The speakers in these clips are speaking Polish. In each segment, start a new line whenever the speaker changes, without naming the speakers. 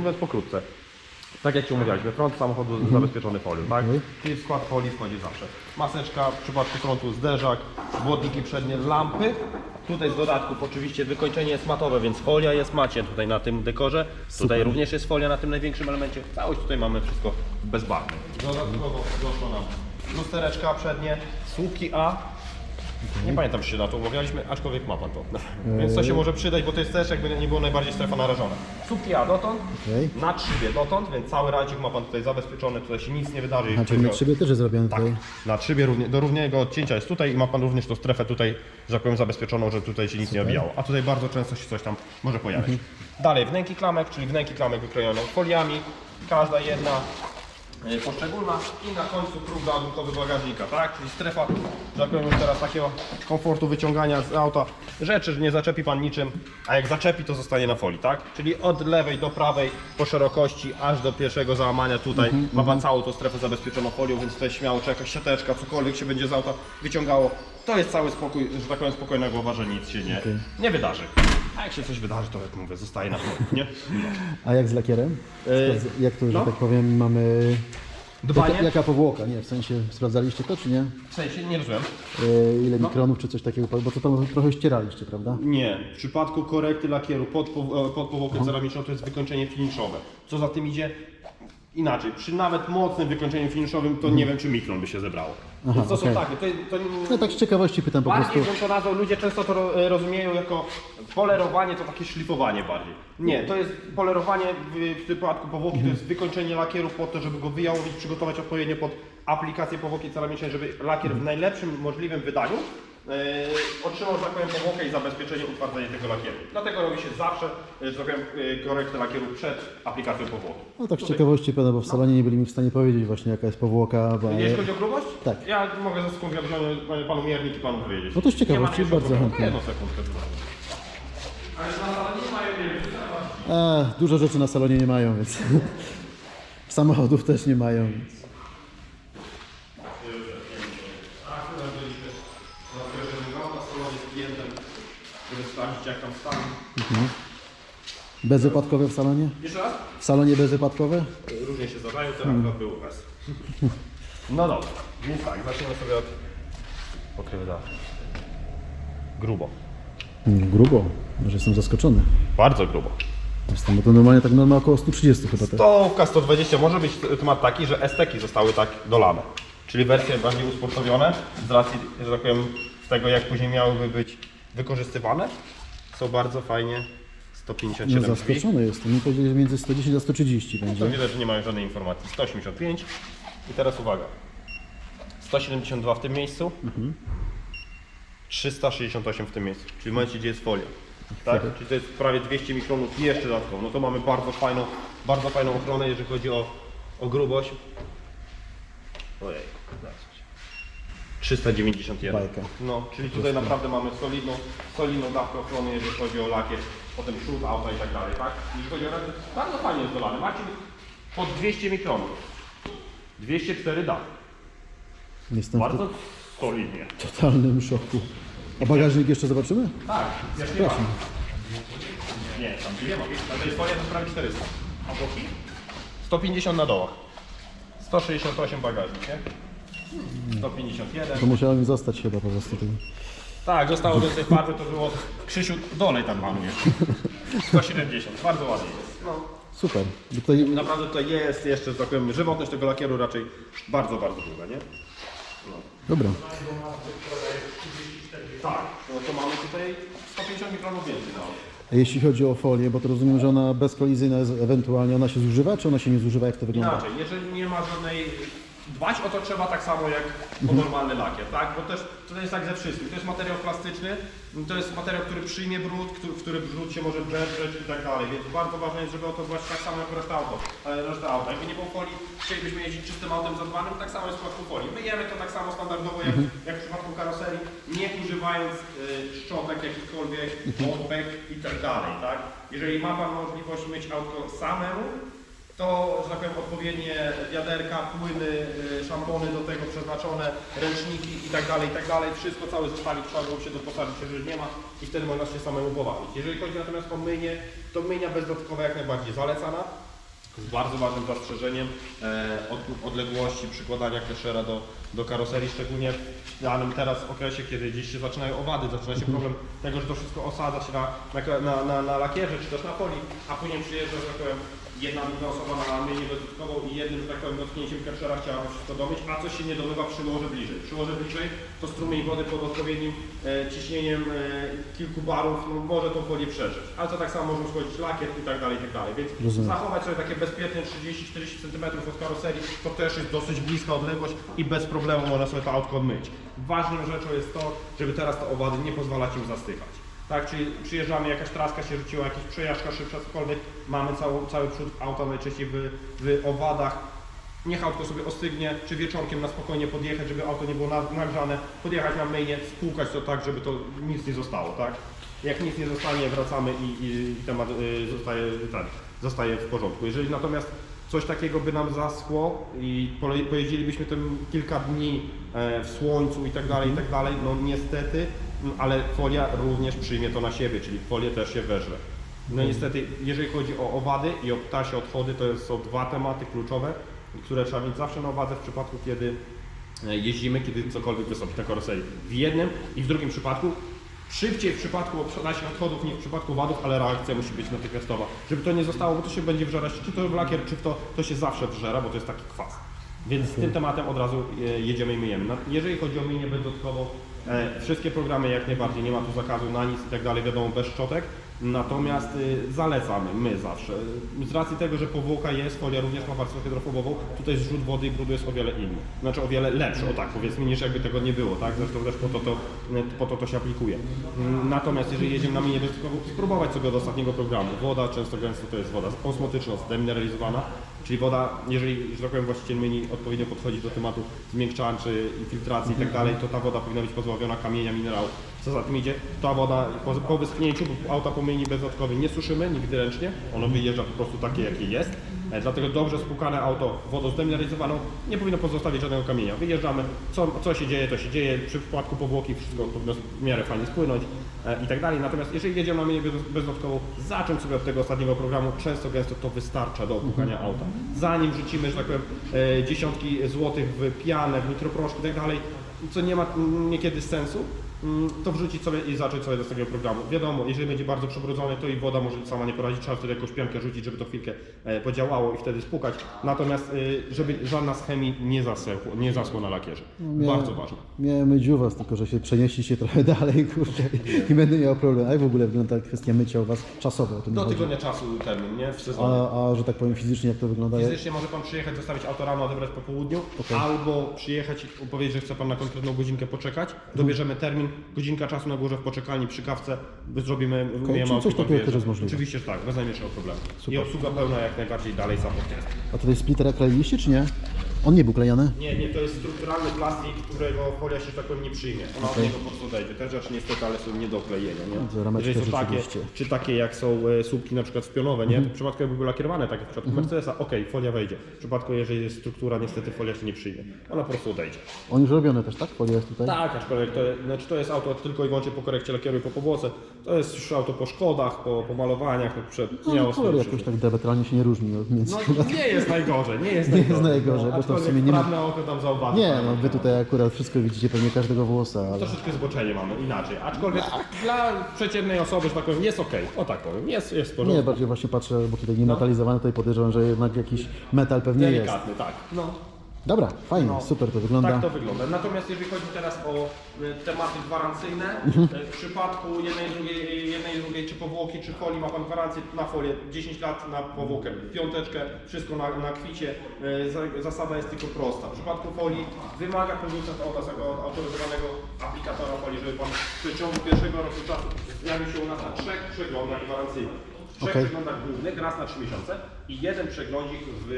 mówiąc pokrótce. Tak jak Ci umawialiśmy, front samochodu zabezpieczony folią, tak?
Mhm.
Czyli w skład folii wchodzi zawsze. Maseczka, w przypadku frontu zderzak, błotniki przednie, lampy. Tutaj z dodatków oczywiście wykończenie jest matowe, więc folia jest macie tutaj na tym dekorze. Tutaj również jest folia na tym największym elemencie. Całość tutaj mamy wszystko bezbarwne. Dodatkowo doszło nam lustereczka przednie, słupki A. Nie pamiętam, czy się na to umawialiśmy, aczkolwiek ma Pan to. Więc to się może przydać, bo to jest też jakby nie było najbardziej strefa narażona. Słupki A dotąd,
Okej.
na szybie dotąd, więc cały racik ma Pan tutaj zabezpieczony, tutaj się nic nie wydarzy.
A czyli na szybie też jest zrobione
Tak,
tutaj.
na szybie równie, do równego odcięcia jest tutaj i ma Pan również tą strefę tutaj, że tak powiem, zabezpieczoną, że tutaj się nic nie obijało. A tutaj bardzo często się coś tam może pojawiać. Dalej, wnęki klamek, czyli wnęki klamek wykrojone foliami, każda jedna poszczególna i na końcu próg dodatkowy bagażnika, tak? Czyli strefa, że tak powiem, teraz takiego komfortu wyciągania z auta rzeczy, że nie zaczepi Pan niczym, a jak zaczepi to zostanie na folii, tak? Czyli od lewej do prawej po szerokości aż do pierwszego załamania tutaj ma Pan całą tą strefę zabezpieczoną folią, więc tutaj śmiało czy jakaś siateczka, cokolwiek się będzie z auta wyciągało, to jest cały spokój, że tak powiem spokojna głowa, że nic się nie, nie wydarzy. A jak się coś wydarzy, to jak mówię, zostaje na folii, nie? No.
A jak z lakierem? Sprawdza- Jak tu, że
no.
tak powiem, mamy...
Dbanie?
Jaka, jaka powłoka? Nie, w sensie sprawdzaliście to, czy nie?
W sensie, nie rozumiem.
E, ile mikronów, czy coś takiego? Bo to tam trochę ścieraliście, prawda?
Nie, w przypadku korekty lakieru pod, po- e, pod powłokę ceramiczną to jest wykończenie finiszowe. Co za tym idzie? Inaczej, przy nawet mocnym wykończeniu finiszowym to nie wiem czy mikron by się zebrało.
Aha,
Więc to są takie, to, to
No tak z ciekawości pytam po prostu.
Bardziej bym to nazwał, ludzie często to ro- rozumieją jako polerowanie, to takie szlifowanie bardziej. Nie, to jest polerowanie w, w przypadku powłoki, to jest wykończenie lakieru po to, żeby go wyjałowić, przygotować odpowiednio pod aplikację powłoki ceramicznej, żeby lakier w najlepszym możliwym wydaniu e, otrzymał, że tak powiem, powłokę i zabezpieczenie utwardzenie tego lakieru. Dlatego robi się zawsze, e, że tak powiem, e, korektę lakieru przed aplikacją powłoki.
No tak z ciekawości pytam, bo w salonie nie byli mi w stanie powiedzieć właśnie jaka jest powłoka, bo...
Jeśli chodzi o grubość?
Tak.
Ja mogę ze wziąć panu miernik i panu powiedzieć.
No to z ciekawości, bardzo chętnie.
Jedną sekundkę. Ale na salonie nie mają miernika.
A, dużo rzeczy na salonie nie mają, więc... Samochodów też nie mają, więc...
żeby sprawdzić jak tam stan.
Bezwypadkowe w salonie?
Jeszcze raz?
W salonie bezwypadkowe?
Różnie się zdarzają, teraz akurat był bez. No dobra, więc tak, zaczniemy sobie od pokrywy. Grubo.
Mm, Grubo, może jestem zaskoczony.
Bardzo grubo.
Jestem, bo to normalnie tak norma około 130 chyba tak.
Stówka 120 może być temat taki, że esteki zostały tak dolane. Czyli wersje bardziej usportowione z racji, że tak powiem, tego jak później miałyby być wykorzystywane. Są bardzo fajnie
No
157 drzwi.
zaskoczony jestem. Mi powiedzieli, że między 110 a 130
To
będzie.
widać, że nie mają żadnej informacji. 185 i teraz uwaga. 172 w tym miejscu. 368 w tym miejscu, czyli w momencie gdzie jest folia. Tak? Czyli to jest prawie 200 mikronów jeszcze dodatkowo. No to mamy bardzo fajną, bardzo fajną ochronę, jeżeli chodzi o, o grubość. Ojej, zobaczcie. 391.
Bajka.
No, czyli tutaj naprawdę mamy solidną, solidną dawkę ochrony, jeżeli chodzi o lakier, potem przód auta i tak dalej, tak? Jeżeli chodzi o resztę, bardzo fajnie jest dolany. Macie pod 200 mikronów. 204 dach.
Jestem w
Bardzo solidnie.
totalnym szoku. A bagażnik jeszcze zobaczymy?
Tak, jak nie ma. Nie, tam nie ma. Na tej folie to prawie 400. A boki? 150 na dołach. 168 bagażnik, nie? 151.
To musiałem zostać chyba po prostu. Tym.
Tak, zostało więcej farby, to było Krzysiu, dolej tam panu jeszcze. 170, bardzo ładnie jest. No.
Super. Bo Tutaj
Naprawdę tutaj jest jeszcze, że tak powiem, żywotność tego lakieru raczej bardzo, bardzo długa, nie?
Dobra.
Tak. No to mamy tutaj 150 mikronów więcej na
A jeśli chodzi o folię, bo to rozumiem, że ona bezkolizyjna jest, ewentualnie ona się zużywa, czy ona się nie zużywa, jak to wygląda?
Inaczej, jeżeli nie ma żadnej... Dbać o to trzeba tak samo jak o normalny lakier, tak? Bo też to jest tak ze wszystkim. To jest materiał plastyczny, to jest materiał, który przyjmie brud, który, w który brud się może wdrzeć i tak dalej, więc bardzo ważne jest, żeby o to dbać tak samo jak reszta auto, reszta auta. Jakby nie było folii, chcielibyśmy jeździć czystym autem zadbanym, tak samo jest w przypadku folii. Myjemy to tak samo standardowo jak, jak w przypadku karoserii, nie używając y, szczotek jakichkolwiek, odpek i tak dalej, tak? Jeżeli ma Pan możliwość myć autko samemu, to, że tak powiem, odpowiednie wiaderka, płyny, y, szampony do tego przeznaczone, ręczniki i tak dalej, i tak dalej, wszystko, cały zestawić, trzeba było się doposażyć, jeżeli nie ma i wtedy można się samemu powabić. Jeżeli chodzi natomiast o myjnie, to myjnia bezdodatkowa jak najbardziej zalecana. Z bardzo ważnym zastrzeżeniem e, od, odległości przykładania keszera do, do karoserii, szczególnie w danym teraz okresie, kiedy gdzieś się zaczynają owady, zaczyna się problem tego, że to wszystko osadza się na, na, na, na, lakierze czy też na folii, a później przyjeżdża, że tak powiem, jedna inna osoba na myjnie dodatkową i jednym, że tak powiem, dotknięciem keszera chciała wszystko domyć, a coś się nie domywa, przyłożę bliżej. Przyłożę bliżej, to strumień wody pod odpowiednim e, ciśnieniem e, kilku barów no, może tą folię przeżyć. Ale to tak samo może uszkodzić lakier i tak dalej, i tak dalej. Więc
Rozumiem.
zachować sobie takie bezpieczne 30-40 cm od karoserii, to też jest dosyć bliska odległość i bez problemu można sobie to autko myć. Ważną rzeczą jest to, żeby teraz te owady nie pozwalać im zastychać. Tak, czyli przyjeżdżamy, jakaś traska się rzuciła, jakaś przejażdżka szybsza, cokolwiek, mamy cały, cały przód auta najczęściej w, w owadach. Niech autko sobie ostygnie, czy wieczorkiem na spokojnie podjechać, żeby auto nie było na- nagrzane, podjechać na myjnie, spłukać to tak, żeby to nic nie zostało, tak? Jak nic nie zostanie, wracamy i, i, i temat y, zostaje, tak, zostaje w porządku. Jeżeli natomiast coś takiego by nam zaschło i pojeździlibyśmy tym kilka dni e, w słońcu i tak dalej, i tak dalej, no niestety, ale folia również przyjmie to na siebie, czyli folię też się weżre. No niestety, jeżeli chodzi o owady i o ptasie odchody, to są dwa tematy kluczowe, które trzeba mieć zawsze na uwadze w przypadku, kiedy e, jeździmy, kiedy cokolwiek wystąpi na karoserii. W jednym i w drugim przypadku szybciej w przypadku ptasie odchodów niż w przypadku wadów, ale reakcja musi być natychmiastowa. Żeby to nie zostało, bo to się będzie wżerać, czy to w lakier, czy w to, to się zawsze wżera, bo to jest taki kwas. Więc z tym tematem od razu e, jedziemy i myjemy. No, Jeżeli chodzi o myjnie bezdodatkowo, e, wszystkie programy jak najbardziej, nie ma tu zakazu na nic i tak dalej, wiadomo, bez szczotek. Natomiast y, zalecamy, my zawsze. Z racji tego, że powłoka jest, folia również ma warstwę hydrofobową, tutaj zrzut wody i brudu jest o wiele inny. Znaczy o wiele lepszy, o tak powiedzmy, niż jakby tego nie było, tak? Zresztą też po to to, po to, to się aplikuje. Mm, Natomiast jeżeli jedziemy na dodatkową, spróbować sobie od ostatniego programu. Woda często gęsto to jest woda osmotyczna, zdemineralizowana, czyli woda, jeżeli, że tak powiem, właściciel myni odpowiednio podchodzi do tematu zmiękczaczy, infiltracji i tak dalej, to ta woda powinna być pozbawiona kamienia, minerałów. Co za tym idzie, ta woda po, po wyschnięciu, auta po myjni nie suszymy nigdy ręcznie, ono wyjeżdża po prostu takie, jakie jest. E, Dlatego dobrze spłukane auto wodą nie powinno pozostawić żadnego kamienia. Wyjeżdżamy, co, co się dzieje, to się dzieje. Przy wkładku powłoki wszystko powinno w miarę fajnie spłynąć e, i tak dalej. Natomiast jeżeli jedziemy na myję bez- bezodkową, zacząć sobie od tego ostatniego programu, często gęsto to wystarcza do opłukania auta. Zanim rzucimy, że tak powiem, e, dziesiątki złotych w pianę, w nitroproszki i tak dalej, co nie ma niekiedy sensu, to wrzucić sobie i zacząć sobie do tego programu. Wiadomo, jeżeli będzie bardzo przebrudzony, to i woda może sama nie poradzić, trzeba wtedy jakąś piankę rzucić, żeby to chwilkę e, podziałało i wtedy spłukać. Natomiast e, żeby żadna z chemii nie, zasechło, nie zasło na lakierze. Bardzo ważne.
Miałem myć u was, tylko że się przenieśliście trochę dalej, kurczę, i będę miał problem. A jak w ogóle wygląda kwestia mycia u was czasowo? O tym
Do
chodzi.
tygodnia czasu termin, nie? W sezonie.
A, a że tak powiem fizycznie, jak to wygląda?
Fizycznie może Pan przyjechać, zostawić auto rano, odebrać po południu, albo przyjechać i powiedzieć, że chce Pan na konkretną godzinkę poczekać. Dobierzemy termin, godzinka czasu na górze w poczekalni przy kawce, zrobimy, auto
coś takiego też jest możliwe.
Oczywiście, że tak, bez najmniejszego problemu. I obsługa pełna jak najbardziej dalej jest.
A tutaj splittera kleiliście, czy nie? On nie był klejany?
Nie, nie, to jest strukturalny plastik, którego folia się że tak powiem nie przyjmie. Ona od niego po prostu odejdzie. Te rzeczy niestety, ale są nie do klejenia, nie? Jeżeli są takie,
rzeczywiście.
czy takie jak są e, słupki na przykład spionowe, nie? To w przypadku jakby były lakierowane, tak jak w przypadku Mercedesa, okej, folia wejdzie. W przypadku jeżeli jest struktura, niestety folia się nie przyjmie. Ona po prostu odejdzie.
On już robiony też, tak? Folia jest tutaj?
Tak, aczkolwiek to, znaczy to jest auto tylko i wyłącznie po korekcie lakieru i po powłoce. To jest już auto po szkodach, po, po malowaniach, no, przed,
No,
miało
kolor
swoje
jakoś tak diametralnie się nie różni od między.
No nie jest najgorzej, nie jest
Nie jest
najgorzej.
najgorzej, bo to w
aczkolwiek
sumie nie ma-
oko tam zauważy.
Nie, no wy tutaj akurat wszystko widzicie, pewnie każdego włosa, ale...
Troszeczkę zboczenie mamy, inaczej. Aczkolwiek dla przeciętnej osoby, że tak powiem, jest ok. O tak powiem, jest, jest w porządku.
Nie, bardziej właśnie patrzę, bo tutaj nie metalizowane, tutaj podejrzewam, że jednak jakiś metal pewnie jest.
Delikatny, tak. No,
Dobra, fajnie, super to wygląda.
tak to wygląda. Natomiast jeżeli chodzi teraz o e, tematy gwarancyjne,
Mhm.
e, w przypadku jednej, drugiej, jednej, drugiej czy powłoki, czy folii ma Pan gwarancję na folię 10 lat na powłokę, piąteczkę, wszystko na, na kwicie. E, za- Zasada jest tylko prosta. W przypadku folii wymaga producent od tego autoryzowanego aplikatora folii, żeby Pan w przeciągu pierwszego roku czasu zjawił się u nas na trzech przeglądach gwarancyjnych. Trzech
Okej.
przeglądach głównych, raz na 3 miesiące i jeden przeglądzik w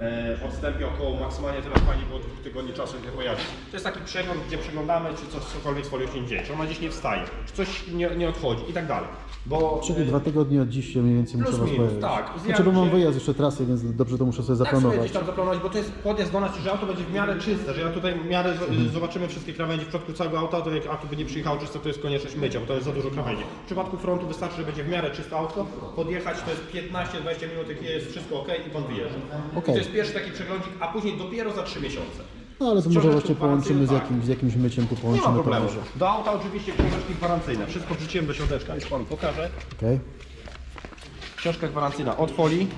e, odstępie około maksymalnie teraz Pani było dwóch tygodni czasu się pojawi. To jest taki przegląd, gdzie przeglądamy, czy coś, cokolwiek z folią się dzieje, czy ona gdzieś nie wstaje, czy coś nie, nie odchodzi i tak dalej. Bo
Czyli dwa tygodnie od dziś się mniej więcej
Plus
muszę was
minus,
pojawić.
tak.
Znaczy, bo mam wyjazd jeszcze trasy, więc dobrze to muszę sobie
tak sobie
zaplanować.
gdzieś tam zaplanować, bo to jest podjazd do nas, że auto będzie w miarę czyste, że ja tutaj w miarę z-
Mhm.
zobaczymy wszystkie krawędzi w środku całego auta, to jak auto by nie przyjechało czyste, to jest konieczność mycia, bo to jest za dużo krawędzi. W przypadku frontu wystarczy, że będzie w miarę czyste auto, pod, podjechać, to jest 15-20 minut, jak jest wszystko ok i pan wyjeżdża. I
Okej.
To jest pierwszy taki przeglądzik, a później dopiero za 3 miesiące.
No ale to może
Książeczki
właśnie połączymy z
gwarancyjne,
jakimś, z jakimś myciem, tu
Nie ma
połączymy
problemu.
może.
Do auta oczywiście książeczki gwarancyjne. Wszystko wrzuciłem do środeczka, już panu pokażę.
Okej.
Książka gwarancyjna od folii.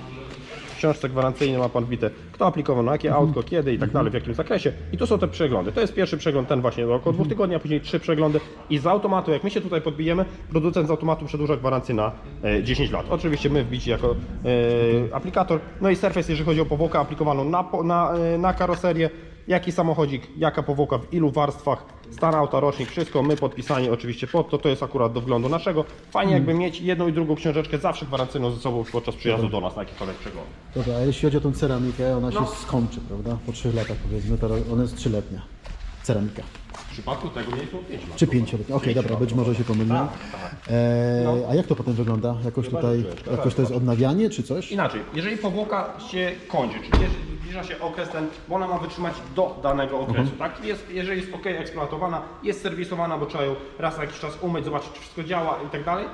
Książce gwarancyjnej ma pan wbite, kto aplikował na jakie autko, kiedy i tak dalej, w jakim zakresie. I tu są te przeglądy. To jest pierwszy przegląd, ten właśnie do około dwóch tygodni, a później trzy przeglądy. I z automatu, jak my się tutaj podbijemy, producent z automatu przedłuża gwarancję na e, 10 lat. Oczywiście my wbici jako e, aplikator. No i Surface, jeżeli chodzi o powłokę aplikowaną na, na, e, na karoserię, jaki samochodzik, jaka powłoka, w ilu warstwach, stan auta, rocznik, wszystko, my podpisani oczywiście pod to, to jest akurat do wglądu naszego. Fajnie jakby mieć jedną i drugą książeczkę zawsze gwarancyjną ze sobą podczas przyjazdu do nas na jakikolwiek przegląd.
Dobra, a jeśli chodzi o tą ceramikę, ona się
No.
skończy, prawda? Po trzech latach powiedzmy, to ona jest trzyletnia. Ceramika.
W przypadku tego mieliśmy 5 lat.
Czy pięcioletnia. Okej, dobra, być może się pomyliłem. E,
No.
a jak to potem wygląda? Jakoś tutaj,
czujesz,
jakoś to jest odnawianie czy coś?
Inaczej, jeżeli powłoka się kończy, czyli jeżeli zbliża się okres ten, bo ona ma wytrzymać do danego okresu, tak? Jest, jeżeli jest ok eksploatowana, jest serwisowana, bo trzeba ją raz na jakiś czas umyć, zobaczyć czy wszystko działa i tak dalej,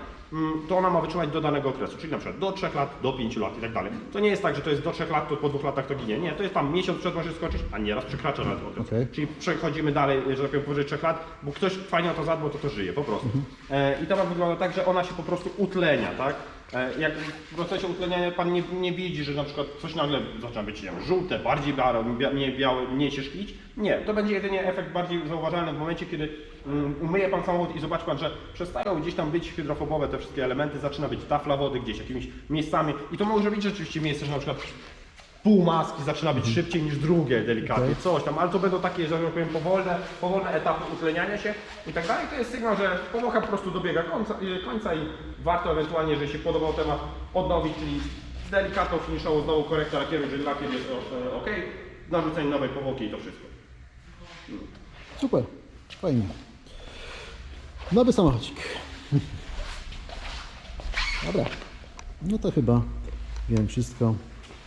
to ona ma wytrzymać do danego okresu, czyli na przykład do 3 lat, do 5 lat i tak dalej. To nie jest tak, że to jest do 3 lat, to po 2 latach to ginie. Nie, to jest tam miesiąc przed może skończyć, a nieraz przekracza nawet okres.
Okej.
Czyli przechodzimy dalej, że tak powiem, powyżej 3 lat, bo ktoś fajnie o to zadbał, to to żyje po prostu. E, I temat wygląda tak, że ona się po prostu utlenia, tak? E, jak w procesie utleniania pan nie, nie widzi, że na przykład coś nagle zaczyna być nie wiem, żółte, bardziej białe, bia- mniej białe, mniej się szklić. Nie, to będzie jedynie efekt bardziej zauważalny w momencie, kiedy mm, umyje pan samochód i zobaczy pan, że przestają gdzieś tam być hydrofobowe te wszystkie elementy, zaczyna być tafla wody gdzieś jakimiś miejscami i to może być rzeczywiście miejsce, że na przykład pół maski zaczyna być szybciej niż drugie delikatnie,
Okej.
coś tam, ale to będą takie, że tak powiem, powolne, powolne etapy utleniania się i tak dalej. To jest sygnał, że powłoka po prostu dobiega końca, y, końca i warto ewentualnie, jeżeli się podobał temat, odnowić, czyli z delikatną finiszową znowu korekta lakieru, jeżeli lakier jest ok, narzucenie nowej powłoki i to wszystko.
Super, fajnie. Nowy samochodzik. Dobra, no to chyba wiem wszystko.